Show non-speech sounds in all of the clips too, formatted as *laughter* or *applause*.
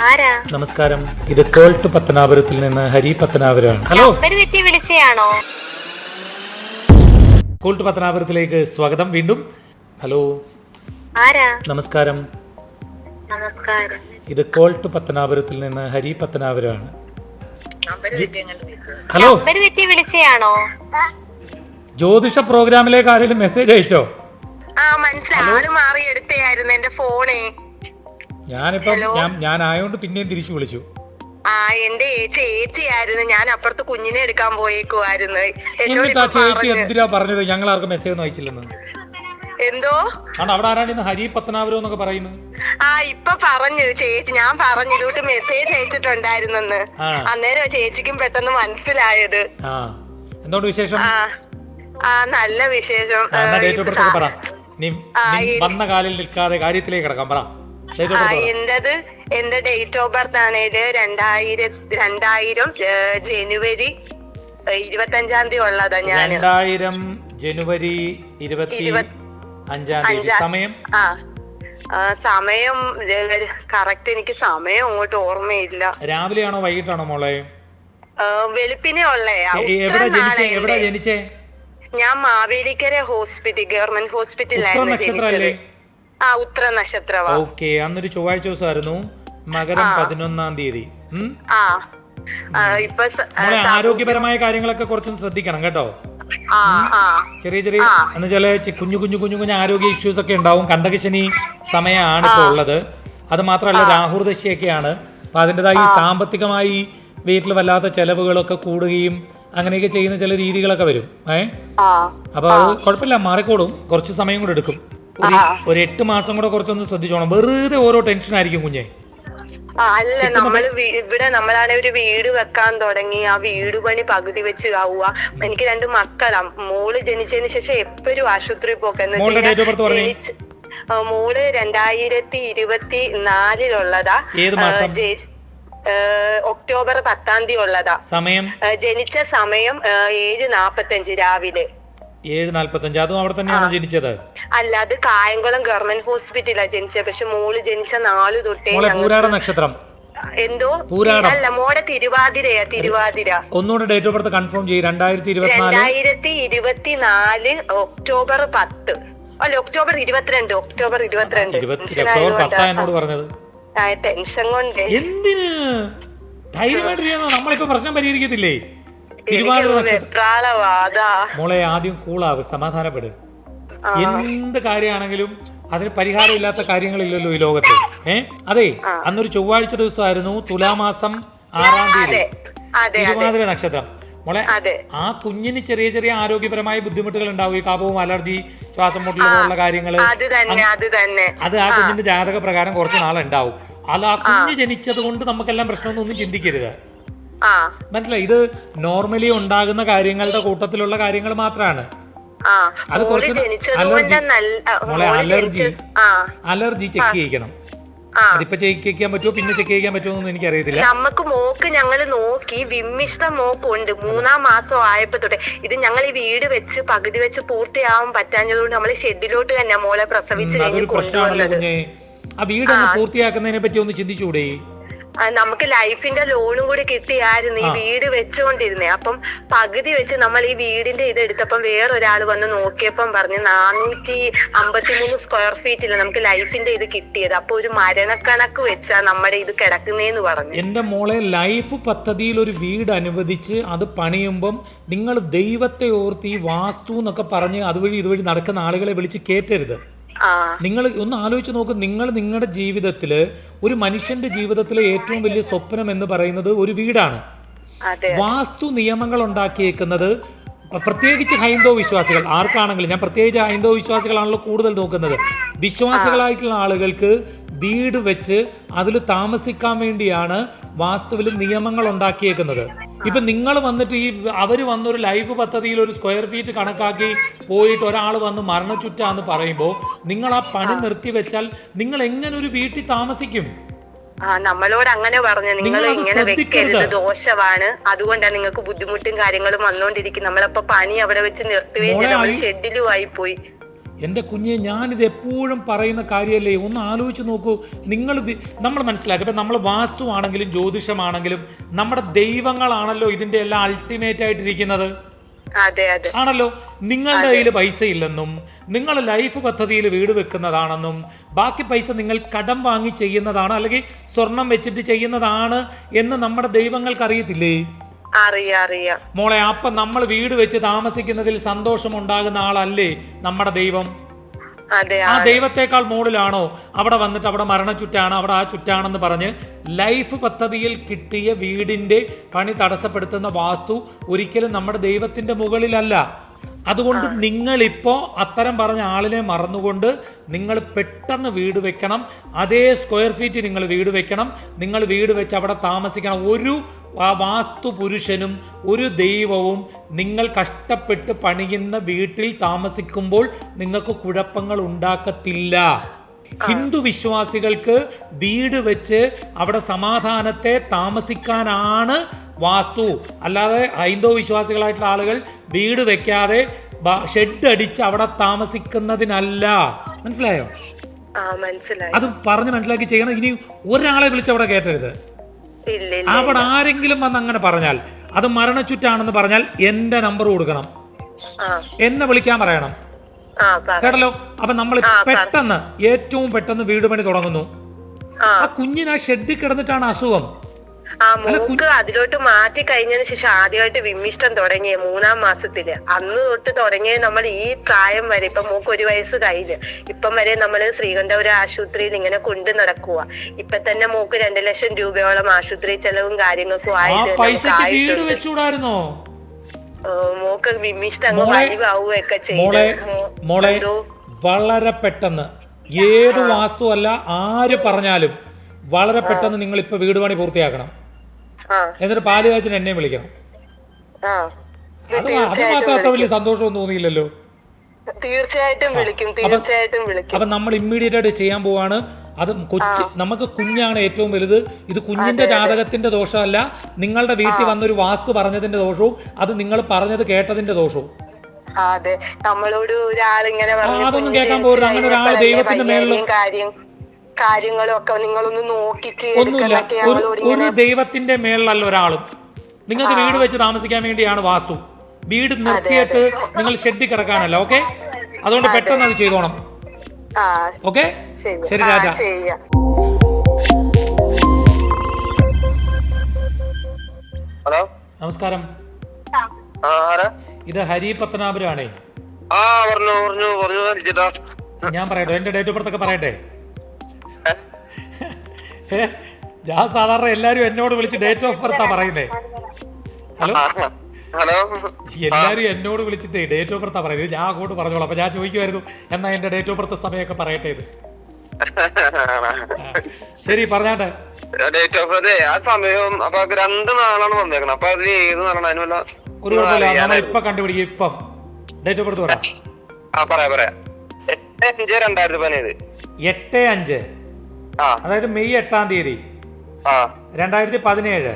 ആരാ? നമസ്കാരം. ഇത് കേൾട്ട് പത്തനാപുരത്തിൽ നിന്ന് ഹരി പത്തനാപുരാണ്. ഹലോ. വിളിച്ചയാണോ? കേൾട്ട് പത്തനാപുരത്തിലേക്ക് സ്വാഗതം. വീണ്ടും. ഹലോ. ആരാ? നമസ്കാരം. നമസ്കാരം. ഇത് കോൾട്ട് പത്തനാപുരത്തിൽ നിന്ന് ഹരി പത്തനാപുരാണ്. ഹലോ. വിളിച്ചയാണോ? ജ്യോതിഷ പ്രോഗ്രാമിലേക്ക് ആരെങ്കിലും മെസ്സേജ് അയച്ചോ? ആ മനസ്സിലായി. ആൾ മാറി എടുത്തയായിരുന്നു എന്റെ ഫോണേ. ഞാനിപ്പം ഞാൻ ഞാൻ പിന്നെയും തിരിച്ചു വിളിച്ചു. ആ എന്റെ ഏച്ചി ആയിരുന്നു ഞാൻ അപ്പുറത്ത് കുഞ്ഞിനെ എടുക്കാൻ പോയേക്കുമായിരുന്നു എന്നോട് എന്നിട്ട് ആ ചേച്ചി പറഞ്ഞു എന്തിനാ പറഞ്ഞത്? ഞങ്ങൾ ആർക്കും മെസ്സേജ് ഒന്നും അയച്ചില്ലെന്ന്. എന്തോ? ആണ് അവിടെ ആരാണ് ഇന്ന് ഹരി പത്തനാപുരം എന്നൊക്കെ പറയുന്നു ആ ഇപ്പൊ പറഞ്ഞു. ചേച്ചി ഞാൻ പറഞ്ഞു ഇതോട്ട് മെസ്സേജ് അയച്ചിട്ടുണ്ടായിരുന്നെന്ന്. ആ. അന്നേരം ചേച്ചിക്കും പെട്ടെന്ന് മനസ്സിലായത്. ആ. എന്തുകൊണ്ട് വിശേഷം? ആ ആ നല്ല വിശേഷം. ആ, എന്നാ ഡേറ്റ് ഓഫ് ബർത്ത് ഒക്കെ പറ. നീ ആ, നീ വന്ന കാലിൽ നിൽക്കാതെ കാര്യത്തിലേക്ക് കിടക്കാം പറ. എന്റത് എന്റെ ഡേറ്റ് ഓഫ് ബർത്ത് ആണ് ഇത് രണ്ടായിരം രണ്ടായിരം ജനുവരി ഇരുപത്തി ഇരുപത്തഞ്ചാം തീയതി ഉള്ളതാ ഞാൻ രണ്ടായിരം ജനുവരി ഇരുപത്തി ഇരുപത്- അഞ്ചാം തീയതി. സമയം? ആ സമയം കറക്റ്റ് എനിക്ക് സമയം അങ്ങോട്ട് ഓർമ്മയില്ല. രാവിലെയാണോ വൈകിട്ടാണോ മോളെ? വെളുപ്പിനെ ഉള്ളേ. ഞാൻ മാവേലിക്കര ഹോസ്പിറ്റൽ ഗവൺമെന്റ് ഹോസ്പിറ്റലിലായിരുന്നു ജനിച്ചത്. ഉത്ര നക്ഷത്രവാ ഓക്കെ അന്നൊരു ചൊവ്വാഴ്ച ദിവസമായിരുന്നു. മകരം പതിനൊന്നാം തീയതി. ഇപ്പൊ ആരോഗ്യപരമായ കാര്യങ്ങളൊക്കെ കുറച്ചൊന്ന് ശ്രദ്ധിക്കണം കേട്ടോ. ചെറിയ ചെറിയ എന്ന് വെച്ചാൽ കുഞ്ഞു കുഞ്ഞു കുഞ്ഞു കുഞ്ഞു ആരോഗ്യ ഇഷ്യൂസ് ഒക്കെ ഉണ്ടാവും. കണ്ടകശനി സമയമാണ് ഇപ്പോൾ ഉള്ളത്. അത് മാത്രമല്ല രാഹുർദശിയൊക്കെയാണ് അപ്പൊ അതിന്റെതായി സാമ്പത്തികമായി വീട്ടിൽ വല്ലാത്ത ചെലവുകളൊക്കെ കൂടുകയും അങ്ങനെയൊക്കെ ചെയ്യുന്ന ചില രീതികളൊക്കെ വരും. ഏ? അപ്പൊ അത് കുഴപ്പമില്ല മാറിക്കോളും. കുറച്ച് സമയം കൂടെ എടുക്കും. ഒരു എട്ട് മാസം കൂടെ കുറച്ചൊന്ന് ശ്രദ്ധിച്ചോണം. വെറുതെ ഓരോ ടെൻഷൻ ആയിരിക്കും കുഞ്ഞെ. അല്ല നമ്മൾ ഇവിടെ നമ്മളാണ് ഒരു വീട് വെക്കാൻ തുടങ്ങി. ആ വീട് പണി പകുതി വെച്ച് ആവുക. എനിക്ക് രണ്ട് മക്കളാ. മോൾ ജനിച്ചതിന് ശേഷം എപ്പോഴും ആശുപത്രി പോക്കെന്ന്. ജനിച്ച് മോൾ രണ്ടായിരത്തി ഇരുപത്തി നാലിലുള്ളതാ ഒക്ടോബർ പത്താം തീയതി ഉള്ളതാ. സമയം? ജനിച്ച സമയം ഏഴ് നാപ്പത്തഞ്ച് രാവിലെ. ഏഴ് നാല്പത്തഞ്ച്. അതും അവിടെ തന്നെയാണോ ജനിച്ചത്? അല്ല അത് കായംകുളം ഗവൺമെന്റ് ഹോസ്പിറ്റലാണ് ജനിച്ചത്. പക്ഷെ മോൾ ജനിച്ച നാല് തൊട്ടേ പൂരാട നക്ഷത്രം. എന്തോ. അല്ല മോടെ തിരുവാതിരയാ തിരുവാതിര. ഒന്നുകൂടെ ഡേറ്റ് ഓഫ് ബർത്ത് കൺഫേം ചെയ്യും. രണ്ടായിരത്തി രണ്ടായിരത്തി ഇരുപത്തിനാല് ഒക്ടോബർ പത്ത്. അല്ല ഒക്ടോബർ ഇരുപത്തിരണ്ട് ഒക്ടോബർ ഇരുപത്തിരണ്ട്. എന്നോട് പറഞ്ഞത്. ടെൻഷൻ കൊണ്ട്. എന്തിന്? നമ്മളിപ്പോ പ്രശ്നം പരിഹരിക്കത്തില്ലേ? മോളെ ആദ്യം കൂളാവ് സമാധാനപ്പെട്. എന്ത് കാര്യമാണെങ്കിലും അതിന് പരിഹാരമില്ലാത്ത കാര്യങ്ങളില്ലല്ലോ ഈ ലോകത്ത്. ഏ? അതെ അന്നൊരു ചൊവ്വാഴ്ച ദിവസമായിരുന്നു തുലാമാസം ആറാം തീയതി. അതെ അതെ അതെ. തിരുവാതിര നക്ഷത്രം. മോളെ അതെ. ആ കുഞ്ഞിന് ചെറിയ ചെറിയ ആരോഗ്യപരമായ ബുദ്ധിമുട്ടുകൾ ഉണ്ടാവും. ഈ കാപവും അലർജി ശ്വാസം മുട്ടലുള്ള പോലുള്ള കാര്യങ്ങൾ. അത് അത് അത് ആ കുഞ്ഞിന്റെ ജാതക പ്രകാരം കുറച്ച് നാളുണ്ടാവും. അല്ല ആ കുഞ്ഞ് ജനിച്ചത് കൊണ്ട് നമുക്കെല്ലാം പ്രശ്നമൊന്നും ഒന്നും ചിന്തിക്കരുത്. മനസ്സിലായി? ഇത് നോർമലി ഉണ്ടാകുന്ന കാര്യങ്ങളുടെ കൂട്ടത്തിലുള്ള കാര്യങ്ങൾ മാത്രമാണ് അത് കുറച്ച് അലർജി. അലർജി. ചെക്ക് ചെയ്യിക്കണം. അതിപ്പോ ചെക്ക് ചെയ്യാൻ പറ്റുമോ? പിന്നെ ചെക്ക് ചെയ്യാൻ പറ്റുമോ എന്ന് എനിക്കറിയത്തില്ല. നമുക്ക് മോക്ക് ഞങ്ങൾ നോക്കി വിമ്മിഷ്ട മോക്കുണ്ട്. മൂന്നാം മാസം ആയപ്പോ തൊട്ട് ഇത് ഞങ്ങൾ ഈ വീട് വെച്ച് പകുതി വെച്ച് പൂർത്തിയാവാൻ പറ്റാഞ്ഞതുകൊണ്ട് നമ്മൾ ഷെഡിലോട്ട് തന്നെ മോളെ പ്രസവിച്ച് കഴിഞ്ഞ് കൊണ്ടുവന്നത്. ആ വീട് പൂർത്തിയാക്കുന്നതിനെ പറ്റി ഒന്ന് ചിന്തിച്ചുകൂടെ ആ, നമുക്ക് ലൈഫിന്റെ ലോണും കൂടി കിട്ടിയായിരുന്നു ഈ വീട് വെച്ചുകൊണ്ടിരുന്നേ അപ്പം പകുതി വെച്ച് നമ്മൾ ഈ വീടിന്റെ ഇത് എടുത്തപ്പം വേറൊരാൾ വന്ന് നോക്കിയപ്പം പറഞ്ഞു നാനൂറ്റി അമ്പത്തിമൂന്ന് സ്ക്വയർ ഫീറ്റിൽ നമുക്ക് ലൈഫിന്റെ ഇത് കിട്ടിയത്. അപ്പൊ ഒരു മരണക്കണക്ക് വെച്ചാ നമ്മുടെ ഇത് കിടക്കുന്നേന്ന് പറഞ്ഞു. എന്റെ മോളെ ലൈഫ് പദ്ധതിയിൽ ഒരു വീട് അനുവദിച്ച് അത് പണിയുമ്പം നിങ്ങൾ ദൈവത്തെ ഓർത്ത് ഈ വാസ്തു എന്നൊക്കെ പറഞ്ഞ് അതുവഴി ഇതുവഴി നടക്കുന്ന ആളുകളെ വിളിച്ച് കയറ്റരുത് ആ നിങ്ങൾ ഒന്ന് ആലോചിച്ച് നോക്ക് നിങ്ങൾ നിങ്ങളുടെ ജീവിതത്തിൽ ഒരു മനുഷ്യന്റെ ജീവിതത്തിലെ ഏറ്റവും വലിയ സ്വപ്നം എന്ന് പറയുന്നത് ഒരു വീടാണ്. വാസ്തു നിയമങ്ങൾ ഉണ്ടാക്കിയേക്കുന്നത് പ്രത്യേകിച്ച് ഹൈന്ദവ വിശ്വാസികൾ ആർക്കാണെങ്കിലും ഞാൻ പ്രത്യേകിച്ച് ഹൈന്ദവ വിശ്വാസികളാണല്ലോ കൂടുതൽ നോക്കുന്നത്. വിശ്വാസികളായിട്ടുള്ള ആളുകൾക്ക് വീട് വെച്ച് അതിൽ താമസിക്കാൻ വേണ്ടിയാണ് വാസ്തുവിൽ നിയമങ്ങൾ ഉണ്ടാക്കിയേക്കുന്നത്. ഇപ്പൊ നിങ്ങൾ വന്നിട്ട് ഈ അവർ വന്നൊരു ലൈഫ് പദ്ധതിയിൽ ഒരു സ്ക്വയർ ഫീറ്റ് കണക്കാക്കി പോയിട്ട് ഒരാൾ വന്ന് മരണച്ചുറ്റാന്ന് പറയുമ്പോൾ നിങ്ങൾ ആ പണി നിർത്തി വെച്ചാൽ നിങ്ങൾ എങ്ങനെ ഒരു വീട്ടിൽ താമസിക്കും? നമ്മളോട് അങ്ങനെ പറഞ്ഞു നിങ്ങൾ ഇങ്ങനെ വെക്കരുത്. ദോഷമാണ് അതുകൊണ്ടാണ് നിങ്ങൾക്ക് ബുദ്ധിമുട്ടും കാര്യങ്ങളും വന്നോണ്ടിരിക്കും നമ്മളപ്പോ പണി അവിടെ വെച്ച് നിർത്തുകയും നമ്മൾ ഷെഡിലും ആയി പോയി. എന്റെ കുഞ്ഞെ ഞാനിത് എപ്പോഴും പറയുന്ന കാര്യമല്ലേ ഒന്ന് ആലോചിച്ച് നോക്കൂ. നിങ്ങൾ നമ്മൾ മനസ്സിലാക്കുക ഇപ്പം നമ്മൾ വാസ്തുവാണെങ്കിലും ജ്യോതിഷമാണെങ്കിലും നമ്മുടെ ദൈവങ്ങളാണല്ലോ ഇതിന്റെ എല്ലാം അൾട്ടിമേറ്റ് ആയിട്ടിരിക്കുന്നത്. ആണല്ലോ? നിങ്ങളുടെ കയ്യിൽ പൈസ ഇല്ലെന്നും നിങ്ങൾ ലൈഫ് പദ്ധതിയിൽ വീട് വെക്കുന്നതാണെന്നും ബാക്കി പൈസ നിങ്ങൾ കടം വാങ്ങി ചെയ്യുന്നതാണ് അല്ലെങ്കിൽ സ്വർണം വെച്ചിട്ട് ചെയ്യുന്നതാണ് എന്ന് നമ്മുടെ ദൈവങ്ങൾക്ക് അറിയത്തില്ലേ? അറിയാം മോളെ അപ്പൊ നമ്മൾ വീട് വെച്ച് താമസിക്കുന്നതിൽ സന്തോഷം ഉണ്ടാകുന്ന ആളല്ലേ നമ്മുടെ ദൈവം? ആ ദൈവത്തെക്കാൾ മുകളിലാണോ അവിടെ വന്നിട്ട് അവിടെ മരണച്ചുറ്റാണ് അവിടെ ആ ചുറ്റാണെന്ന് പറഞ്ഞ് ലൈഫ് പദ്ധതിയിൽ കിട്ടിയ വീടിന്റെ പണി തടസ്സപ്പെടുത്തുന്ന വാസ്തു ഒരിക്കലും നമ്മുടെ ദൈവത്തിന്റെ മുകളിലല്ല. അതുകൊണ്ട് നിങ്ങളിപ്പോ അത്തരം പറഞ്ഞ ആളിനെ മറന്നുകൊണ്ട് നിങ്ങൾ പെട്ടെന്ന് വീട് വെക്കണം. അതേ സ്ക്വയർ ഫീറ്റ് നിങ്ങൾ വീട് വെക്കണം. നിങ്ങൾ വീട് വെച്ച് അവിടെ താമസിക്കണം. ഒരു ആ വാസ്തു പുരുഷനും ഒരു ദൈവവും നിങ്ങൾ കഷ്ടപ്പെട്ട് പണിയുന്ന വീട്ടിൽ താമസിക്കുമ്പോൾ നിങ്ങൾക്ക് കുഴപ്പങ്ങൾ ഉണ്ടാക്കത്തില്ല. ഹിന്ദു വിശ്വാസികൾക്ക് വീട് വെച്ച് അവിടെ സമാധാനത്തെ താമസിക്കാനാണ് വാസ്തു. അല്ലാതെ ഹൈന്ദവ വിശ്വാസികളായിട്ടുള്ള ആളുകൾ വീട് വെക്കാതെ ഷെഡ് അടിച്ച് അവിടെ താമസിക്കുന്നതിനല്ല. മനസ്സിലായോ. അത് പറഞ്ഞ് മനസ്സിലാക്കി ചെയ്യണം. ഇനി ഒരാളെ വിളിച്ച് അവിടെ കയറ്റരുത്. അവിടെ ആരെങ്കിലും വന്ന് അങ്ങനെ പറഞ്ഞാൽ അത് മരണച്ചുറ്റാണെന്ന് പറഞ്ഞാൽ എന്റെ നമ്പർ കൊടുക്കണം. എന്നെ വിളിക്കാൻ പറയണം. കേട്ടല്ലോ? അപ്പൊ നമ്മൾ പെട്ടെന്ന് ഏറ്റവും പെട്ടെന്ന് വീട് പണി തുടങ്ങുന്നു. ആ. കുഞ്ഞിനാ കുഞ്ഞിന് ആ ഷെഡിൽ കിടന്നിട്ടാണ് അസുഖം. ആ മൂക്ക് അതിലോട്ട് മാറ്റി കഴിഞ്ഞതിന് ശേഷം ആദ്യമായിട്ട് വിമ്മിഷ്ടം തുടങ്ങിയ മൂന്നാം മാസത്തിൽ. അന്ന് തൊട്ട് തുടങ്ങിയ നമ്മൾ ഈ പ്രായം വരെ ഇപ്പൊ മൂക്ക് ഒരു വയസ്സ് കഴിഞ്ഞ്. ഇപ്പം വരെ നമ്മൾ ശ്രീകണ്ഠപുരം ആശുപത്രിയിൽ ഇങ്ങനെ കൊണ്ടു നടക്കുക ഇപ്പൊ തന്നെ മൂക്ക് രണ്ടു ലക്ഷം രൂപയോളം ആശുപത്രി ചെലവും കാര്യങ്ങൾക്കും ആയിട്ട് മൂക്ക് വിമ്മിഷ്ടം അങ്ങ് പതിവാവുകയൊക്കെ വലിവാവുകയൊക്കെ ചെയ്ത് വളരെ പെട്ടെന്ന്. ഏത് വാസ്തു അല്ല ആര് പറഞ്ഞാലും വളരെ പെട്ടെന്ന് നിങ്ങൾ ഇപ്പൊ വീട് പണി പൂർത്തിയാക്കണം. എന്നിട്ട് പാൽ കാച്ചിന് എന്നെ വിളിക്കണം. അത് അത് മാത്രം വലിയ സന്തോഷം സന്തോഷമൊന്നും തോന്നിയില്ലല്ലോ. തീർച്ചയായിട്ടും വിളിക്കും തീർച്ചയായിട്ടും വിളിക്കും. അപ്പൊ നമ്മൾ ഇമ്മീഡിയറ്റ് ആയിട്ട് ചെയ്യാൻ പോവാണ്. അത് കൊച്ചി നമുക്ക് കുഞ്ഞാണ് ഏറ്റവും വലുത്. ഇത് കുഞ്ഞിന്റെ ജാതകത്തിന്റെ ദോഷമല്ല. നിങ്ങളുടെ വീട്ടിൽ വന്നൊരു വാസ്തു പറഞ്ഞതിന്റെ ദോഷവും അത് നിങ്ങൾ പറഞ്ഞത് കേട്ടതിന്റെ ദോഷവും. അതെ. നമ്മളോട് ഒരാളിങ്ങനെ അതൊന്നും കേൾക്കാൻ ജനിച്ച് അങ്ങനെ ഒരാൾ ദൈവത്തിന്റെ മേളിലും കാര്യം കാര്യങ്ങളും ഒക്കെ നിങ്ങളൊന്ന് നോക്കിക്ക് എടുക്കുന്നൊക്കെ ഇങ്ങനെ ദൈവത്തിന്റെ മേളിലല്ല ഒരാളും. നിങ്ങൾക്ക് വീട് വെച്ച് താമസിക്കാൻ വേണ്ടിയാണ് വാസ്തു. വീട് നിർത്തിയിട്ട് നിങ്ങൾ ഷെഡിൽ കിടക്കാനല്ല ഓക്കെ? അതുകൊണ്ട് പെട്ടെന്ന് അത് ചെയ്തോണം. ആ ഓക്കെ? ശരി. രാജ. ഹലോ? നമസ്കാരം. ഇത് ഹരി പത്തനാപുരാണേ. ആ പറഞ്ഞു പറഞ്ഞു പറഞ്ഞു ഹരിച്ചേട്ടാ ഞാൻ പറയട്ടെ എന്റെ ഡേറ്റ് ഓഫ് ബർത്ത് ഒക്കെ പറയട്ടെ? ഞാൻ സാധാരണ എല്ലാരും എന്നോട് വിളിച്ച് ഡേറ്റ് ഓഫ് ബർത്താ പറയുന്നേ. ഹലോ? ഹലോ? എല്ലാരും എന്നോട് വിളിച്ചിട്ട് ഡേറ്റ് ഓഫ് ബർത്താ പറയുന്നത് ഞാൻ അങ്ങോട്ട് പറഞ്ഞോളാം. അപ്പൊ ഞാൻ ചോദിക്കുമായിരുന്നു എന്നാ എന്റെ ഡേറ്റ് ഓഫ് ബർത്ത് സമയമൊക്കെ പറയട്ടെ ഇത് ശരി പറഞ്ഞാട്ടെ. ഡേറ്റ് ഓഫ് ബർത്ത് ആ സമയവും അപ്പൊ രണ്ട് നാളാണ് വന്നേക്കണം. അപ്പൊ അതിൽ ഏത് നാളാണ്? അതിന് വല്ല ഒരു കുഴപ്പമില്ല. ഇപ്പൊ കണ്ടുപിടിക്കും. ഇപ്പം ഡേറ്റ് ഓഫ് ബർത്ത് പറയാം പറയാ പറയാ. എട്ട് അഞ്ച് രണ്ടായിരത്തി പതിനേഴ്. എട്ട് അഞ്ച്. അതായത് മെയ് എട്ടാം തീയതി. രണ്ടായിരത്തി പതിനേഴ്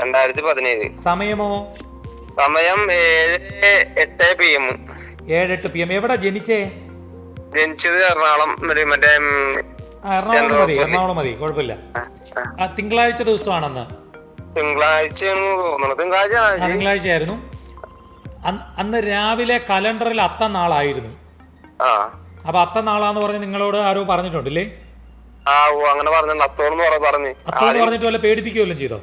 രണ്ടായിരത്തി പതിനേഴ് സമയമോ? സമയം ഏഴ് എട്ട് പി എം ഏഴ് എട്ട് പി എം എവിടെ ജനിച്ചേ? ജനിച്ചത് എറണാകുളം മറ്റേ എറണാകുളം മതി എറണാകുളം മതി. കുഴപ്പമില്ല. തിങ്കളാഴ്ച ദിവസമാണെന്ന്. തോന്നുന്നു. തിങ്കളാഴ്ച ആയിരുന്നു അന്ന് രാവിലെ കലണ്ടറിൽ അത്ത നാളായിരുന്നു. അപ്പൊ അത്ത നാളാന്ന് പറഞ്ഞ് നിങ്ങളോട് ആരോ പറഞ്ഞിട്ടുണ്ടല്ലേ ആ ഓ അങ്ങനെ പറഞ്ഞു അത്തോന്ന് പറ പറഞ്ഞു. അത്തോന്ന് പറഞ്ഞിട്ട് വല്ല പേടിപ്പിക്കുകയല്ലോ ചെയ്തോ?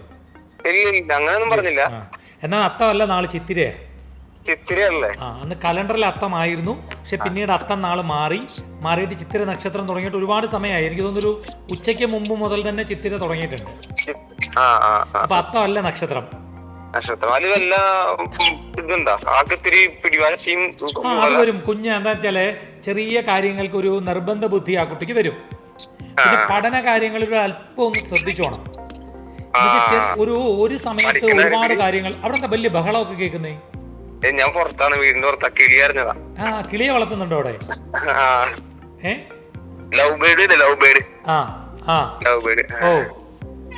ഇല്ല ഇല്ല അങ്ങനെയൊന്നും പറഞ്ഞില്ല. എന്നാ അത്തമല്ല നാളെ ചിത്തിരയാ? ചിത്തിരയല്ലേ? അന്ന് കലണ്ടറിൽ അത്തമായിരുന്നു. പക്ഷെ പിന്നീട് അത്തം നാൾ മാറി. മാറിയിട്ട് ചിത്തിര നക്ഷത്രം തുടങ്ങിയിട്ട് ഒരുപാട് സമയമായി. എനിക്ക് തോന്നുന്നു ഒരു ഉച്ചയ്ക്ക് മുമ്പ് മുതൽ തന്നെ ചിത്തിര തുടങ്ങിയിട്ടുണ്ട്. അപ്പൊ അത്തമല്ല നക്ഷത്രം. അത് വരും. കുഞ്ഞ് എന്താ വെച്ചാൽ ചെറിയ കാര്യങ്ങൾക്ക് ഒരു നിർബന്ധ ബുദ്ധി ആ കുട്ടിക്ക് വരും. പിന്നെ പഠന കാര്യങ്ങളിൽ ഒരു അല്പം ഒന്ന് ശ്രദ്ധിച്ചോണം ഒരു ഒരു സമയത്ത് ഒരുപാട് കാര്യങ്ങൾ. അവിടെ വലിയ ബഹളമൊക്കെ കേൾക്കുന്നേ? ഞാൻ പുറത്താണ് വീടിന്റെ പുറത്താ കിളി അറിഞ്ഞതാ. ആ കിളിയെ വളർത്തുന്നുണ്ടോ അവിടെ? ലവ് ബേർഡ് ഇല്ലേ? ലവ് ബേർഡ് ആ ആ. ലവ് ബേർഡ് ഓ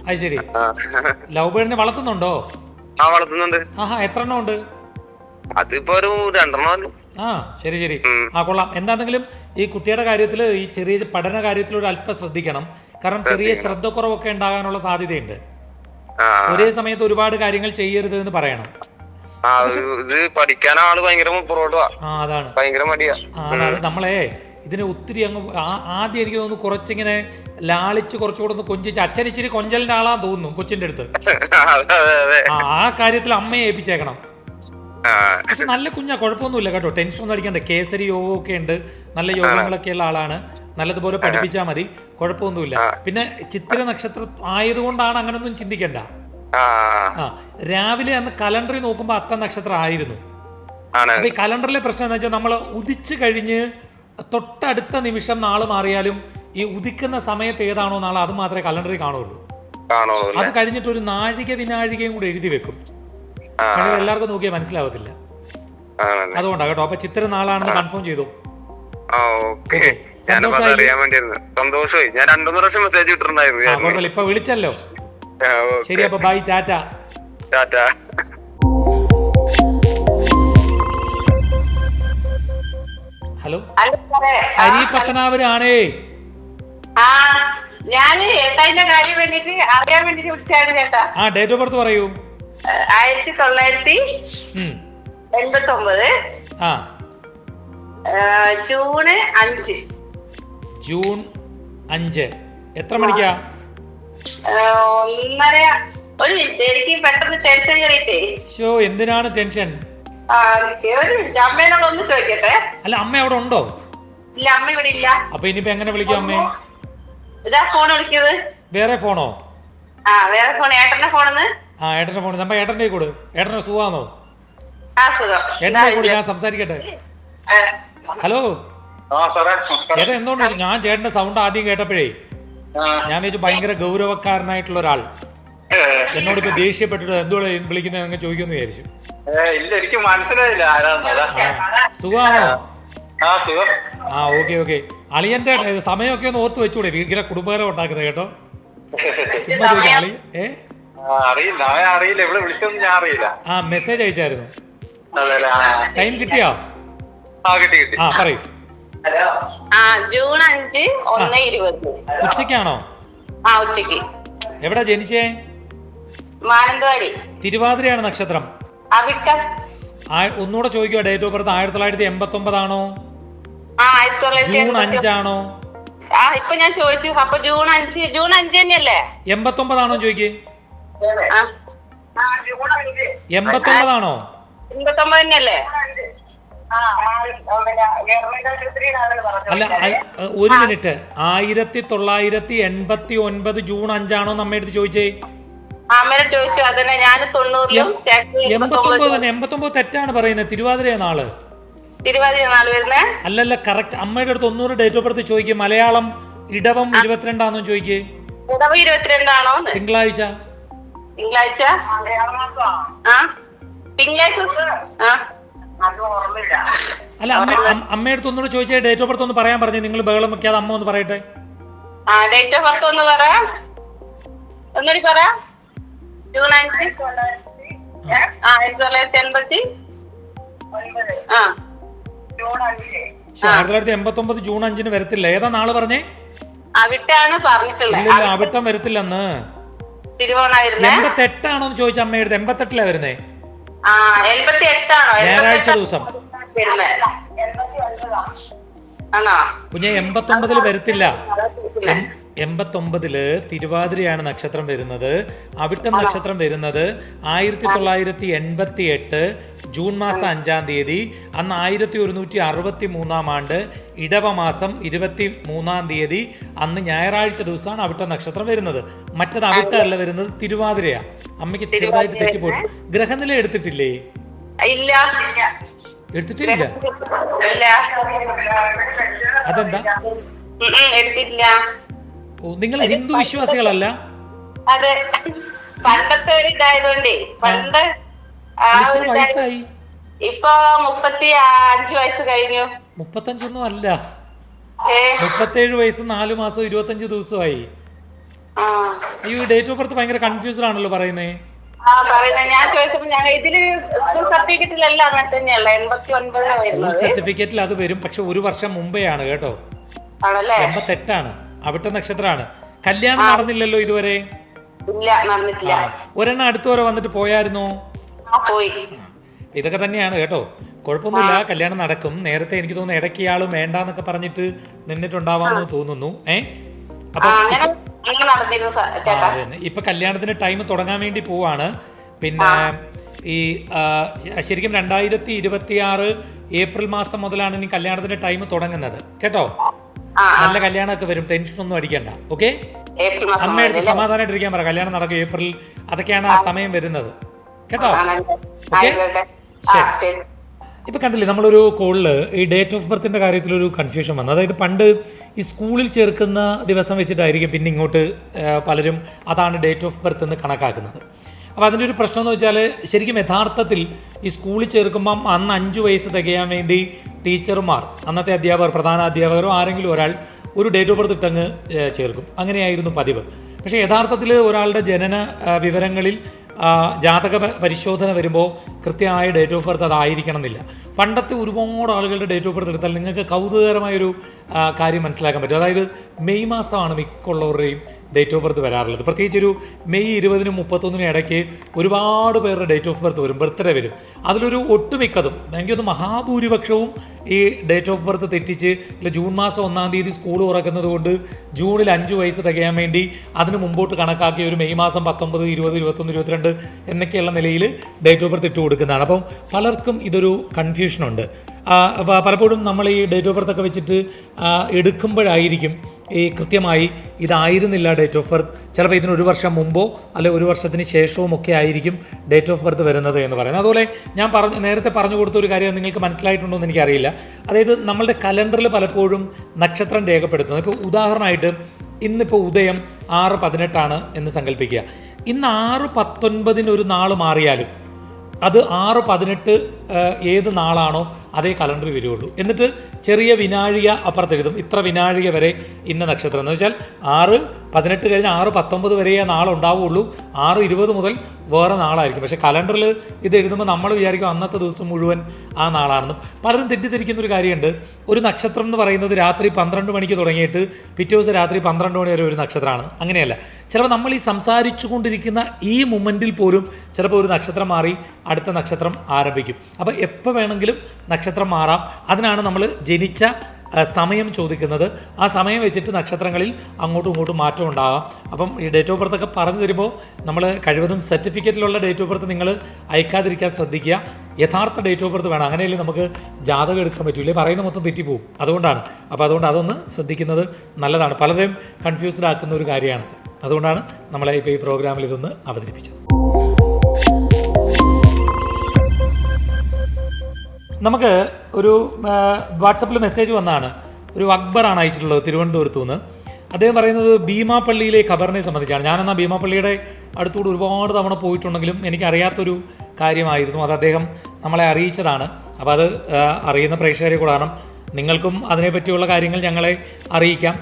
അത് ശരി ലവ് ബേർഡിനെ വളർത്തുന്നുണ്ടോ? ആ വളർത്തുന്നുണ്ട്. ആഹാ എത്ര എണ്ണം ഉണ്ട് അതിപ്പോ ഒരു രണ്ടെണ്ണം ആ ശരി ശരി. ആ കൊള്ളാം. എന്താണെങ്കിലും ഈ കുട്ടിയുടെ കാര്യത്തിൽ ഈ ചെറിയ പഠന കാര്യത്തിൽ ഒരു അല്പം ശ്രദ്ധിക്കണം. കാരണം ചെറിയ ശ്രദ്ധക്കുറവൊക്കെ ഉണ്ടാകാനുള്ള സാധ്യതയുണ്ട്. ഒരേ സമയത്ത് ഒരുപാട് കാര്യങ്ങൾ ചെയ്യരുത് എന്ന് പറയണം ഇത് പഠിക്കാൻ ആൾ ഭയങ്കര വാ ആ അതാണ്. ഭയങ്കര മടിയാ. ആ അതാണ്. നമ്മളെ ഇതിന് ഒത്തിരി അങ്ങ് ആദ്യം എനിക്ക് തോന്നുന്നു കുറച്ചിങ്ങനെ ലാളിച്ച് കുറച്ചുകൂടെ ഒന്ന് കൊഞ്ചിച്ച് അച്ഛൻ ഇച്ചിരി കൊഞ്ചലിന്റെ ആളാന്ന് തോന്നുന്നു കൊച്ചിന്റെ അടുത്ത്. *laughs* ആ കാര്യത്തിൽ അമ്മയെ ഏൽപ്പിച്ചേക്കണം. പക്ഷെ നല്ല കുഞ്ഞാ കുഴപ്പമൊന്നുമില്ല കേട്ടോ. ടെൻഷൻ ഒന്നും അടിക്കണ്ട. കേസരി യോഗമൊക്കെ ഒക്കെ ഉണ്ട്. നല്ല യോഗങ്ങളൊക്കെ ഉള്ള ആളാണ്. നല്ലതുപോലെ പഠിപ്പിച്ചാൽ മതി. കുഴപ്പമൊന്നുമില്ല. പിന്നെ ചിത്ര നക്ഷത്ര ആയതുകൊണ്ടാണ് അങ്ങനൊന്നും ചിന്തിക്കണ്ട. ആ. രാവിലെ അന്ന് കലണ്ടറിൽ നോക്കുമ്പോൾ അത്ത നക്ഷത്രം ആയിരുന്നു. അപ്പൊ ഈ കലണ്ടറിലെ പ്രശ്നം എന്ന് വെച്ചാൽ നമ്മൾ ഉദിച്ചു കഴിഞ്ഞ് തൊട്ടടുത്ത നിമിഷം നാൾ മാറിയാലും ഈ ഉദിക്കുന്ന സമയത്ത് ഏതാണോ നാളെ അത് മാത്രമേ കലണ്ടറിൽ കാണുള്ളൂ. കാണോ അത് കഴിഞ്ഞിട്ട് ഒരു നാഴിക വിനാഴികയും കൂടെ എഴുതി വെക്കും. എല്ലാവർക്കും നോക്കിയാൽ മനസ്സിലാവത്തില്ല. അതുകൊണ്ടാ അതുകൊണ്ടാണ് കേട്ടോ. അപ്പൊ ചിത്ര നാളാണെന്ന് കൺഫേം ചെയ്തു. ഓക്കെ. ഞാനപ്പോ അത് അറിയാൻ വേണ്ടിയിരുന്നു സന്തോഷമായി. ഞാൻ രണ്ടു മൂന്ന് പ്രാവശ്യം മെസ്സേജ് ഇട്ടിട്ടുണ്ടായിരുന്നു. ഇപ്പൊ വിളിച്ചല്ലോ. ശരി അപ്പൊ bye tata. Tata. Hello? Hari പത്തനാപുരാണേ. ഏട്ടായിന്റെ കാര്യം വേണ്ടിട്ട് അറിയാൻ വേണ്ടിട്ട് വിളിച്ചാണ് ചേട്ടാ. ആ ഡേറ്റ് ഓഫ് ബർത്ത് പറയൂ. ആയിരത്തി തൊള്ളായിരത്തി. എൺപത്തി ഒമ്പത് ആ. ജൂണ് അഞ്ച്. ജൂൺ അഞ്ച്. എത്ര മണിക്കാ? ഒന്നര ഒരു മിനിറ്റ് എനിക്ക് പെട്ടെന്ന് ടെൻഷൻ കയറിയിട്ടേ ഷോ എന്തിനാണ് ടെൻഷൻ? ഒരു മിനിറ്റ് അമ്മേനോട് ഒന്ന് ചോദിക്കട്ടെ. അല്ല അമ്മ അവിടെ ഉണ്ടോ? ഇല്ല അമ്മ ഇവിടെ ഇല്ല. അപ്പൊ ഇനിയിപ്പോ എങ്ങനെ വിളിക്കാം അമ്മേ? ഇതാ ഫോൺ വിളിക്കുന്നത്. വേറെ ഫോണോ? ആ വേറെ ഫോൺ ഏട്ടന്റെ ഫോണെന്ന്? ആ ഏട്ടന്റെ ഫോൺ നമ്മ ഏട്ടന്റെ കൂടെ. ഏട്ടന് സുഖാണോ ആ സുഖം. ഏട്ടന്റെ കൂടെ ഞാൻ സംസാരിക്കട്ടെ. ഹലോ ചേട്ടൻ എന്തുകൊണ്ട് ഞാൻ ചേട്ടന്റെ സൗണ്ട് ആദ്യം കേട്ടപ്പോഴേ? ഞാൻ വെച്ച് ഭയങ്കര ഗൗരവക്കാരനായിട്ടുള്ള ഒരാൾ. എന്നോട് ഇപ്പൊ ദേഷ്യപ്പെട്ടിട്ട് എന്തുകൊണ്ട് വിളിക്കുന്നത് അങ്ങ് ചോദിക്കുന്നു വിചാരിച്ചു. ഇല്ല എനിക്ക് മനസ്സിലായില്ല അതാ. ആ ഓക്കെ ഓക്കെ. അളിയന്റെ സമയമൊക്കെ ഒന്ന് ഓർത്ത് വെച്ചൂടെ? ഇങ്ങനെ കുടുംബകരം ഉണ്ടാക്കുന്നത് കേട്ടോ? അറിയില്ല. അറിയില്ല. ഇവിടെ വിളിച്ചൊന്നും ഞാൻ അറിയില്ല. ആ മെസ്സേജ് അയച്ചായിരുന്നു. ടൈം കിട്ടിയോ? ആ കിട്ടി കിട്ടി. ആ പറയൂ. ആ ജൂൺ അഞ്ച് ഒന്ന് ഇരുപത്. ഉച്ചക്കാണോ ആ ഉച്ചയ്ക്ക് എവിടെ ജനിച്ചേ? മാനന്തവാടി. തിരുവാതിരയാണ് നക്ഷത്രം. ഒന്നുകൂടെ ചോദിക്കുക ഡേറ്റ് ഓഫ് ബർത്ത് ആയിരത്തി തൊള്ളായിരത്തി എൺപത്തി ഒമ്പതാണോ ജൂൺ അഞ്ചാണോ? ആ ഇപ്പൊ ഞാൻ ചോദിച്ചു അപ്പൊ ജൂൺ അഞ്ച് ജൂൺ അഞ്ച് തന്നെയല്ലേ? എൺപത്തി ഒമ്പതാണോ ചോദിക്കേ. ആ. എൺപത്തി ഒമ്പതാണോ എൺപത്തൊമ്പത് തന്നെയല്ലേ? അല്ല ഒരു മിനിറ്റ് ആയിരത്തി തൊള്ളായിരത്തി എൺപത്തി ഒൻപത് ജൂൺ അഞ്ചാണോ നമ്മ എടുത്ത് ചോദിച്ചേ? എൺപത്തൊമ്പത് തെറ്റാണ് പറയുന്നത്. തിരുവാതിര നാൾ അല്ലല്ല കറക്റ്റ് അമ്മയുടെ അടുത്ത് ഒന്നൂറ് ഡേറ്റ് ഓഫ് ബർത്ത് ചോദിക്കും. മലയാളം ഇടവം ഇരുപത്തിരണ്ടാണോ ചോദിക്കേ? തിങ്കളാഴ്ച. തിങ്കളാഴ്ച? ആ തിങ്കളാഴ്ച ആ. അല്ല അമ്മ അമ്മയടുത്ത് ഒന്നുകൂടെ ചോദിച്ചേ ഡേറ്റ് ഓഫ് ബർത്ത് ഒന്ന് പറയാൻ പറഞ്ഞു. നിങ്ങൾ ബഹളം വെക്കാതെ അമ്മ ഒന്ന് പറയട്ടെ? ഡേറ്റ് ഓഫ് ബർത്ത് ഒന്ന് പറ. ഒന്നുകൂടി പറ. ജൂൺ അഞ്ച് ആ ആയിരത്തി തൊള്ളായിരത്തി എൺപത്തി ആ. പക്ഷെ ആയിരത്തി തൊള്ളായിരത്തി എൺപത്തി ഒമ്പത് ജൂൺ അഞ്ചിന് വരത്തില്ല. ഏതാ നാൾ പറഞ്ഞേ? അവിട്ടാണ് പറഞ്ഞിട്ടുള്ളത്. അവിട്ടം വരത്തില്ലെന്ന് എൺപത്തെട്ടാണോ എന്ന് ചോദിച്ച അമ്മയുടെ എൺപത്തെട്ടിലാ വരുന്നേ? ഞായറാഴ്ച ദിവസം. കുഞ്ഞെ എൺപത്തി ഒമ്പതിൽ വരത്തില്ല. എൺപത്തൊമ്പതിൽ തിരുവാതിരയാണ് നക്ഷത്രം വരുന്നത്. അവിട്ടം നക്ഷത്രം വരുന്നത് ആയിരത്തി തൊള്ളായിരത്തി എൺപത്തി എട്ട് ജൂൺ മാസം അഞ്ചാം തീയതി. അന്ന് ആയിരത്തി ഒരുന്നൂറ്റി അറുപത്തി മൂന്നാം ആണ്ട് ഇടവ മാസം ഇരുപത്തി മൂന്നാം തീയതി. അന്ന് ഞായറാഴ്ച ദിവസമാണ് അവിട്ട നക്ഷത്രം വരുന്നത്. മറ്റത് അവിട്ടല്ല വരുന്നത് തിരുവാതിരയാ. അമ്മയ്ക്ക് ചെറുതായിട്ട് തെറ്റിപ്പോയി. ഗ്രഹനില എടുത്തിട്ടില്ലേ? ഇല്ല എടുത്തിട്ടില്ല? അതെന്താ? ഓ നിങ്ങൾ ഹിന്ദു വിശ്വാസികളല്ല? അതെ. പണ്ടത്തെ ഒരു ഇതായതുകൊണ്ടേ പണ്ട് ആ ഒരു വയസ്സായി. ഇപ്പൊ മുപ്പത്തി അഞ്ചു വയസ്സ് കഴിഞ്ഞു. മുപ്പത്തഞ്ചൊന്നും അല്ല. മുപ്പത്തേഴ് വയസ്സ് നാലു മാസം ഇരുപത്തഞ്ച് ദിവസമായി. ഈ ഡേറ്റ് ഓഫ് ബർത്ത് ഭയങ്കര കൺഫ്യൂസ്ഡ് ആണല്ലോ പറയുന്നേ. ഞാൻ ചോദിച്ചപ്പോ ഞാൻ ഇതിൽ സ്കൂൾ സർട്ടിഫിക്കറ്റിലല്ല അങ്ങനെ തന്നെയല്ല എൺപത്തി വരുന്നത്. സർട്ടിഫിക്കറ്റിൽ അത് വരും പക്ഷെ ഒരു വർഷം മുമ്പേ ആണ് കേട്ടോ എൺപത്തെട്ടാണ്. അവിട്ട നക്ഷത്രമാണ്. കല്യാണം നടന്നില്ലല്ലോ ഇതുവരെ? ഇല്ല നടന്നിട്ടില്ല. ഒരെണ്ണം അടുത്ത് വരെ വന്നിട്ട് പോയായിരുന്നു? പോയി. ഇതൊക്കെ തന്നെയാണ് കേട്ടോ. കുഴപ്പമൊന്നുമില്ല കല്യാണം നടക്കും. നേരത്തെ എനിക്ക് തോന്നുന്നു ഇടയ്ക്ക് ഇയാളും വേണ്ടെന്നൊക്കെ പറഞ്ഞിട്ട് നിന്നിട്ടുണ്ടാവാമെന്ന് തോന്നുന്നു. ഏ? അപ്പൊ. ഇപ്പൊ കല്യാണത്തിന് ടൈം തുടങ്ങാൻ വേണ്ടി പോവാണ്. പിന്നെ ഈ ശരിക്കും രണ്ടായിരത്തി ഇരുപത്തി ആറ് ഏപ്രിൽ മാസം മുതലാണ് ഇനി കല്യാണത്തിന്റെ ടൈം തുടങ്ങുന്നത്. കേട്ടോ? നല്ല കല്യാണമൊക്കെ വരും. ടെൻഷൻ ഒന്നും അടിക്കണ്ട. ഓക്കെ അമ്മയുടെ അമ്മയെടുത്ത് സമാധാനമായിട്ടിരിക്കാൻ പറ. കല്യാണം നടക്കും ഏപ്രിൽ അതൊക്കെയാണ് ആ സമയം വരുന്നത്. കേട്ടോ? ഓക്കെ ശരി. ഇപ്പൊ കണ്ടില്ലേ നമ്മളൊരു കോളിൽ ഈ ഡേറ്റ് ഓഫ് ബർത്തിന്റെ കാര്യത്തിൽ ഒരു കൺഫ്യൂഷൻ വന്നു. അതായത് പണ്ട് ഈ സ്കൂളിൽ ചേർക്കുന്ന ദിവസം വെച്ചിട്ടായിരിക്കും പിന്നെ ഇങ്ങോട്ട് പലരും അതാണ് ഡേറ്റ് ഓഫ് ബർത്ത് എന്ന് കണക്കാക്കുന്നത്. അപ്പോൾ അതിന്റെ ഒരു പ്രശ്നം എന്ന് വെച്ചാൽ ശരിക്കും യഥാർത്ഥത്തിൽ ഈ സ്കൂളിൽ ചേർക്കുമ്പം അന്ന് അഞ്ച് വയസ്സ് തികയാൻ വേണ്ടി ടീച്ചർമാർ അന്നത്തെ അധ്യാപകർ പ്രധാന അധ്യാപകരോ ആരെങ്കിലും ഒരാൾ ഒരു ഡേറ്റ് ഓഫ് ബർത്ത് ഇട്ടങ്ങ് ചേർക്കും. അങ്ങനെയായിരുന്നു പതിവ്. പക്ഷേ യഥാർത്ഥത്തിൽ ഒരാളുടെ ജനന വിവരങ്ങളിൽ ജാതക പരിശോധന വരുമ്പോൾ കൃത്യമായ ഡേറ്റ് ഓഫ് ബർത്ത് അതായിരിക്കണം എന്നില്ല. പണ്ടത്തെ ഒരുപാട് ആളുകളുടെ ഡേറ്റ് ഓഫ് ബർത്ത് എടുത്താൽ നിങ്ങൾക്ക് കൗതുകകരമായൊരു കാര്യം മനസ്സിലാക്കാൻ പറ്റും. അതായത് മെയ് മാസമാണ് മിക്കുള്ളവരുടെയും ഡേറ്റ് ഓഫ് ബർത്ത് വരാറുള്ളത്. പ്രത്യേകിച്ച് ഒരു മെയ് ഇരുപതിനും മുപ്പത്തൊന്നിനും ഇടയ്ക്ക് ഒരുപാട് പേരുടെ ഡേറ്റ് ഓഫ് ബർത്ത് വരും ബർത്ത്ഡേ വരും. അതിലൊരു ഒട്ടുമിക്കതും എനിക്കൊന്ന് മഹാഭൂരിപക്ഷവും ഈ ഡേറ്റ് ഓഫ് ബർത്ത് തെറ്റിച്ച് ഇല്ല ജൂൺ മാസം ഒന്നാം തീയതി സ്കൂൾ തുറക്കുന്നത് കൊണ്ട് ജൂണിൽ അഞ്ച് വയസ്സ് തികയാൻ വേണ്ടി അതിന് മുമ്പോട്ട് കണക്കാക്കി ഒരു മെയ് മാസം പത്തൊമ്പത് ഇരുപത് ഇരുപത്തൊന്ന് ഇരുപത്തിരണ്ട് എന്നൊക്കെയുള്ള നിലയിൽ ഡേറ്റ് ഓഫ് ബർത്ത് ഇട്ട് കൊടുക്കുന്നതാണ്. അപ്പം പലർക്കും ഇതൊരു കൺഫ്യൂഷനുണ്ട് പലപ്പോഴും നമ്മൾ ഈ ഡേറ്റ് ഓഫ് ബർത്ത് ഒക്കെ വെച്ചിട്ട് എടുക്കുമ്പോഴായിരിക്കും ഈ കൃത്യമായി ഇതായിരുന്നില്ല ഡേറ്റ് ഓഫ് ബർത്ത് ചിലപ്പോൾ ഇതിന് ഒരു വർഷം മുമ്പോ അല്ലെ ഒരു വർഷത്തിന് ശേഷവും ഒക്കെ ആയിരിക്കും ഡേറ്റ് ഓഫ് ബർത്ത് വരുന്നത് എന്ന് പറയുന്നത്. അതുപോലെ ഞാൻ പറഞ്ഞു നേരത്തെ പറഞ്ഞു കൊടുത്ത ഒരു കാര്യം നിങ്ങൾക്ക് മനസ്സിലായിട്ടുണ്ടോ എന്ന് എനിക്കറിയില്ല. അതായത് നമ്മളുടെ കലണ്ടറിൽ പലപ്പോഴും നക്ഷത്രം രേഖപ്പെടുത്തുന്നത്. ഇപ്പോൾ ഉദാഹരണമായിട്ട് ഇന്നിപ്പോൾ ഉദയം ആറ് പതിനെട്ടാണ് എന്ന് സങ്കല്പിക്കുക. ഇന്ന് ആറ് പത്തൊൻപതിന് ഒരു നാൾ മാറിയാലും അത് ആറ് പതിനെട്ട് ഏത് നാളാണോ അതേ കലണ്ടറിൽ വരികയുള്ളൂ എന്നിട്ട് ചെറിയ വിനാഴിക അപ്പുറത്തെഴുതും ഇത്ര വിനാഴിക വരെ ഇന്ന നക്ഷത്രം. എന്ന് വെച്ചാൽ ആറ് പതിനെട്ട് കഴിഞ്ഞ് ആറ് പത്തൊമ്പത് വരെ ആ നാളുണ്ടാവുകയുള്ളൂ ആറ് ഇരുപത് മുതൽ വേറെ നാളായിരിക്കും. പക്ഷേ കലണ്ടറിൽ ഇത് എഴുതുമ്പോൾ നമ്മൾ വിചാരിക്കും അന്നത്തെ ദിവസം മുഴുവൻ ആ നാളാണെന്നും. പലരും തെറ്റിദ്ധരിക്കുന്ന ഒരു കാര്യമുണ്ട്. ഒരു നക്ഷത്രം എന്ന് പറയുന്നത് രാത്രി പന്ത്രണ്ട് മണിക്ക് തുടങ്ങിയിട്ട് പിറ്റേ ദിവസം രാത്രി പന്ത്രണ്ട് മണി വരെ ഒരു നക്ഷത്രമാണ്. അങ്ങനെയല്ല. ചിലപ്പോൾ നമ്മൾ ഈ സംസാരിച്ചു കൊണ്ടിരിക്കുന്ന ഈ മൊമെന്റിൽ പോലും ചിലപ്പോൾ ഒരു നക്ഷത്രം മാറി അടുത്ത നക്ഷത്രം ആരംഭിക്കും. അപ്പോൾ എപ്പോൾ വേണമെങ്കിലും നക്ഷത്രം മാറാം. അതിനാണ് നമ്മൾ ജനിച്ച സമയം ചോദിക്കുന്നത്. ആ സമയം വെച്ചിട്ട് നക്ഷത്രങ്ങളിൽ അങ്ങോട്ടും ഇങ്ങോട്ടും മാറ്റം ഉണ്ടാകാം. അപ്പം ഈ ഡേറ്റ് ഓഫ് ബർത്ത് ഒക്കെ പറഞ്ഞു തരുമ്പോൾ നമ്മൾ കഴിവതും സർട്ടിഫിക്കറ്റിലുള്ള ഡേറ്റ് ഓഫ് ബർത്ത് നിങ്ങൾ അയക്കാതിരിക്കാൻ ശ്രദ്ധിക്കുക. യഥാർത്ഥ ഡേറ്റ് ഓഫ് ബർത്ത് വേണം. അങ്ങനെയല്ലേ നമുക്ക് ജാതകം എടുക്കാൻ പറ്റൂലേ പറയുന്ന മൊത്തം തെറ്റിപ്പോവും. അതുകൊണ്ടാണ്. അപ്പോൾ അതുകൊണ്ട് അതൊന്ന് ശ്രദ്ധിക്കുന്നത് നല്ലതാണ്. പലരെയും കൺഫ്യൂസ്ഡ് ആക്കുന്ന ഒരു കാര്യമാണ് അതുകൊണ്ടാണ് നമ്മളെ ഇപ്പോൾ ഈ പ്രോഗ്രാമിൽ ഇതൊന്ന് അവതരിപ്പിച്ചത്. നമുക്ക് ഒരു വാട്സപ്പിൽ മെസ്സേജ് വന്നാണ്. ഒരു അക്ബറാണ് അയച്ചിട്ടുള്ളത് തിരുവനന്തപുരത്തു നിന്ന് അദ്ദേഹം പറയുന്നത് ഭീമാപ്പള്ളിയിലെ ഖബറിനെ സംബന്ധിച്ചാണ്. ഞാനെന്നാ ഭീമാപ്പള്ളിയുടെ അടുത്തൂടെ ഒരുപാട് തവണ പോയിട്ടുണ്ടെങ്കിലും എനിക്കറിയാത്തൊരു കാര്യമായിരുന്നു. അത് അദ്ദേഹം നമ്മളെ അറിയിച്ചതാണ്. അപ്പോൾ അത് അറിയുന്ന പ്രേക്ഷകരെ കൂടാണ്. നിങ്ങൾക്കും അതിനെപ്പറ്റിയുള്ള കാര്യങ്ങൾ ഞങ്ങളെ അറിയിക്കാം.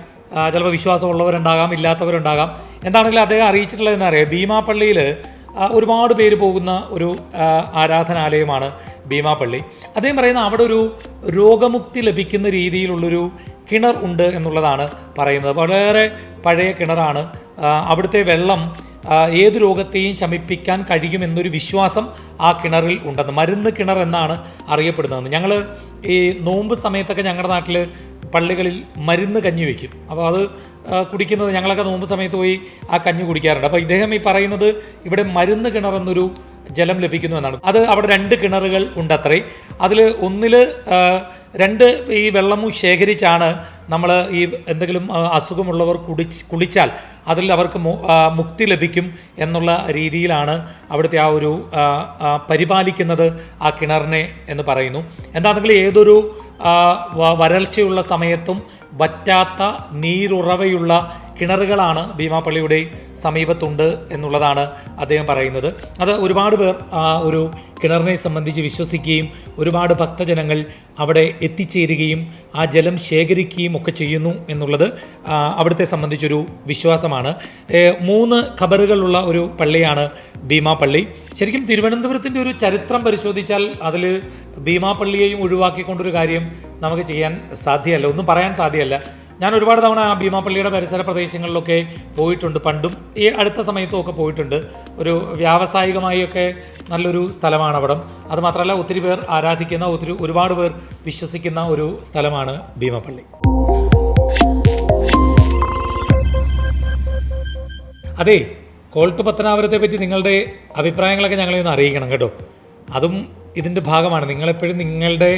ചിലപ്പോൾ വിശ്വാസമുള്ളവരുണ്ടാകാം ഇല്ലാത്തവരുണ്ടാകാം. എന്താണെങ്കിലും അദ്ദേഹം അറിയിച്ചിട്ടുള്ളതെന്ന് അറിയാം. ഭീമാപ്പള്ളിയിൽ ഒരുപാട് പേര് പോകുന്ന ഒരു ആരാധനാലയമാണ് ഭീമാപ്പള്ളി അദ്ദേഹം പറയുന്ന അവിടെ ഒരു രോഗമുക്തി ലഭിക്കുന്ന രീതിയിലുള്ളൊരു കിണർ ഉണ്ട് എന്നുള്ളതാണ് പറയുന്നത്. വളരെ പഴയ കിണറാണ്. അവിടുത്തെ വെള്ളം ഏത് രോഗത്തെയും ശമിപ്പിക്കാൻ കഴിയുമെന്നൊരു വിശ്വാസം ആ കിണറിൽ ഉണ്ടെന്ന്. മരുന്ന് കിണർ എന്നാണ് അറിയപ്പെടുന്നത്. ഞങ്ങൾ ഈ നോമ്പ് സമയത്തൊക്കെ ഞങ്ങളുടെ നാട്ടിൽ പള്ളികളിൽ മരുന്ന് കഞ്ഞി വയ്ക്കും അപ്പോൾ അത് കുടിക്കുന്നത് ഞങ്ങളൊക്കെ നോമ്പ് സമയത്ത് പോയി ആ കഞ്ഞി കുടിക്കാറുണ്ട്. അപ്പോൾ ഇദ്ദേഹം ഈ പറയുന്നത് ഇവിടെ മരുന്ന് കിണർ എന്നൊരു ജലം ലഭിക്കുന്നു എന്നാണ്. അത് അവിടെ രണ്ട് കിണറുകൾ ഉണ്ടത്രേ. അതിൽ ഒന്നിൽ രണ്ട് ഈ വെള്ളം ശേഖരിച്ചാണ് നമ്മൾ ഈ എന്തെങ്കിലും അസുഖമുള്ളവർ കുടി കുളിച്ചാൽ അതിൽ അവർക്ക് മുക്തി ലഭിക്കും എന്നുള്ള രീതിയിലാണ് അവിടുത്തെ ആ ഒരു പരിപാലിക്കുന്നത് ആ കിണറിനെ എന്ന് പറയുന്നു. എന്താണെങ്കിൽ ഏതൊരു വരൾച്ചയുള്ള സമയത്തും വറ്റാത്ത നീരുറവയുള്ള കിണറുകളാണ് ഭീമാപ്പള്ളിയുടെ സമീപത്തുണ്ട് എന്നുള്ളതാണ് അദ്ദേഹം പറയുന്നത്. അത് ഒരുപാട് പേർ ആ ഒരു കിണറിനെ സംബന്ധിച്ച് വിശ്വസിക്കുകയും ഒരുപാട് ഭക്തജനങ്ങൾ അവിടെ എത്തിച്ചേരുകയും ആ ജലം ശേഖരിക്കുകയും ഒക്കെ ചെയ്യുന്നു എന്നുള്ളത് അവിടുത്തെ സംബന്ധിച്ചൊരു വിശ്വാസമാണ്. മൂന്ന് ഖബറുകളുള്ള ഒരു പള്ളിയാണ് ഭീമാപ്പള്ളി ശരിക്കും തിരുവനന്തപുരത്തിന്റെ ഒരു ചരിത്രം പരിശോധിച്ചാൽ അതിൽ ഭീമാപ്പള്ളിയെയും ഒഴിവാക്കിക്കൊണ്ടൊരു കാര്യം നമുക്ക് ചെയ്യാൻ സാധ്യമല്ല ഒന്നും പറയാൻ സാധ്യമല്ല ഞാൻ ഒരുപാട് തവണ ആ ഭീമാപ്പള്ളിയുടെ പരിസര പ്രദേശങ്ങളിലൊക്കെ പോയിട്ടുണ്ട് പണ്ടും ഈ അടുത്ത സമയത്തും ഒക്കെ പോയിട്ടുണ്ട്. ഒരു വ്യാവസായികമായൊക്കെ നല്ലൊരു സ്ഥലമാണ് അവിടം. അതുമാത്രമല്ല ഒത്തിരി പേർ ആരാധിക്കുന്ന ഒത്തിരി ഒരുപാട് പേർ വിശ്വസിക്കുന്ന ഒരു സ്ഥലമാണ് ഭീമാപ്പള്ളി അതെ കോൾട്ട് പത്തനാപുരത്തെ പറ്റി നിങ്ങളുടെ അഭിപ്രായങ്ങളൊക്കെ ഞങ്ങളെ ഒന്ന് അറിയിക്കണം കേട്ടോ. അതും ഇതിന്റെ ഭാഗമാണ്. നിങ്ങളെപ്പോഴും നിങ്ങളുടെ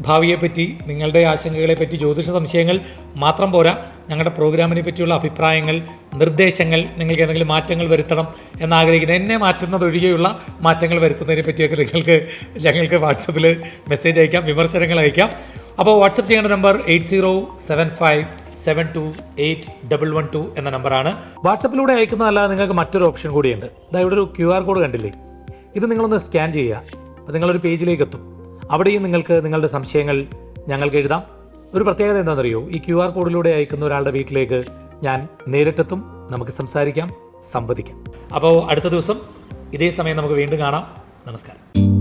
ഭാവിയെപ്പറ്റി നിങ്ങളുടെ ആശങ്കകളെ പറ്റി ജ്യോതിഷ സംശയങ്ങൾ മാത്രം പോരാ. ഞങ്ങളുടെ പ്രോഗ്രാമിനെ പറ്റിയുള്ള അഭിപ്രായങ്ങൾ നിർദ്ദേശങ്ങൾ നിങ്ങൾക്ക് എന്തെങ്കിലും മാറ്റങ്ങൾ വരുത്തണം എന്നാഗ്രഹിക്കുന്നത് എന്നെ മാറ്റുന്നതൊഴികെയുള്ള മാറ്റങ്ങൾ വരുത്തുന്നതിനെ പറ്റിയൊക്കെ നിങ്ങൾക്ക് ഞങ്ങൾക്ക് വാട്സപ്പിൽ മെസ്സേജ് അയക്കാം വിമർശനങ്ങൾ അയക്കാം. അപ്പോൾ വാട്സപ്പ് ചെയ്യേണ്ട number eight zero seven five seven two eight double one two എന്ന നമ്പറാണ്. വാട്സപ്പിലൂടെ അയക്കുന്നതല്ലാതെ നിങ്ങൾക്ക് മറ്റൊരു ഓപ്ഷൻ കൂടിയുണ്ട്. ഇതാ ഇവിടെ ഒരു ക്യു ആർ കോഡ് കണ്ടില്ലേ? ഇത് നിങ്ങളൊന്ന് സ്കാൻ ചെയ്യുക. അപ്പോൾ നിങ്ങളൊരു പേജിലേക്ക് എത്തും അവിടെയും നിങ്ങൾക്ക് നിങ്ങളുടെ സംശയങ്ങൾ ഞങ്ങൾക്ക് എഴുതാം. ഒരു പ്രത്യേകത എന്താണെന്നറിയോ? ഈ ക്യു ആർ കോഡിലൂടെ അയക്കുന്ന ഒരാളുടെ വീട്ടിലേക്ക് ഞാൻ നേരിട്ടെത്തും നമുക്ക് സംസാരിക്കാം സംവദിക്കാം. അപ്പോൾ അടുത്ത ദിവസം ഇതേ സമയം നമുക്ക് വീണ്ടും കാണാം. നമസ്കാരം.